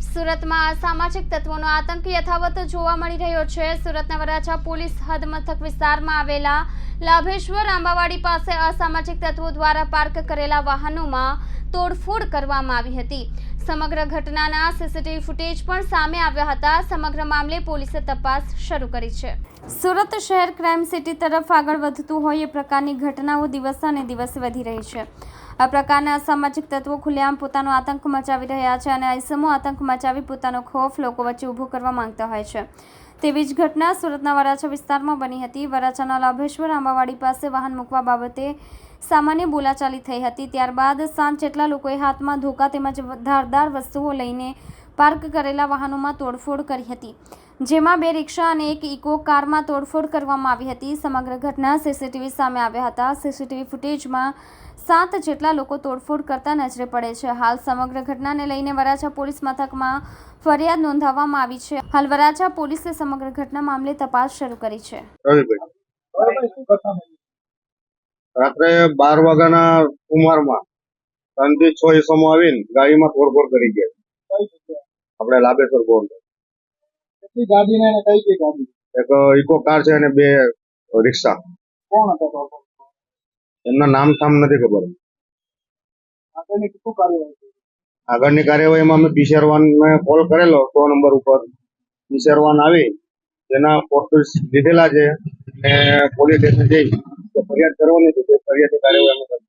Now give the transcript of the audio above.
સુરતમાં અસામાજિક તત્વોનો આતંક યથાવત જોવા મળી રહ્યો છે. સુરતના વરાછા પોલીસ હદ મથક વિસ્તારમાં આવેલા લાભેશ્વર આંબાવાડી પાસે અસામાજિક તત્વો દ્વારા પાર્ક કરેલા વાહનોમાં તોડફોડ કરવામાં આવી હતી. સમગ્ર ઘટનાના સીસીટીવી ફૂટેજ પણ સામે આવ્યા હતા. સમગ્ર મામલે પોલીસે તપાસ શરૂ કરી છે. સુરત શહેર ક્રાઇમ સિટી તરફ આગળ વધતું હોય એ પ્રકારની ઘટનાઓ દિવસે દિવસે વધી રહી છે. આ પ્રકારના અસામાજિક તત્વો ખુલ્લેઆમ પોતાનો આતંક મચાવી રહ્યા છે અને આઈસમો આતંક મચાવી પોતાનો ખોફ લોકો વચ્ચે ઊભો કરવા માંગતા હોય છે. તેવી જ ઘટના સુરતના વરાછા વિસ્તારમાં બની હતી. વરાછાના લાભેશ્વર આંબાવાડી પાસે વાહન મૂકવા બાબતે સામાન્ય બોલાચાલી થઈ હતી. ત્યારબાદ સાંજ જેટલા લોકોએ હાથમાં ધોકા તેમજ ધારદાર વસ્તુઓ લઈને પાર્ક કરેલા વાહનોમાં તોડફોડ કરી હતી. જેમાં બે રિક્ષા અને એક ઇકો કારમાં તોડફોડ કરવામાં આવી હતી. સમગ્ર ઘટના સીસીટીવી સામે આવ્યા હતા. સીસીટીવી ફૂટેજમાં સાત જેટલા લોકો તોડફોડ કરતા નજરે પડે છે. હાલ સમગ્ર ઘટનાને લઈને વરાછા પોલીસ મથકમાં ફરિયાદ નોંધાવવામાં આવી છે. હાલ વરાછા પોલીસે સમગ્ર ઘટના મામલે તપાસ શરૂ કરી છે. રાત્રે બાર વાગ્યાના કુમારમાં ત્રણથી છ ઈસમો આવીને ગાડીમાં તોડફોડ કરી ગયા. આપણે લાભેશ્વર ગોળ કેટલી ગાડી ને કઈ કઈ ગાડી? એક ઇકો કાર છે અને બે રિક્ષા. કોણ હતા એમના નામ થામ નથી ખબર. આગળની કાર્યવાહીમાં અમે પીસીઆર વાન ને કોલ કરેલો સો નંબર ઉપર. પીસીઆર વાન આવી તેના ફોટોસ લીધેલા છે ને પોલીસ સ્ટેશન જઈ ફરિયાદ કરવાની છે તે ફરિયાદની કાર્યવાહી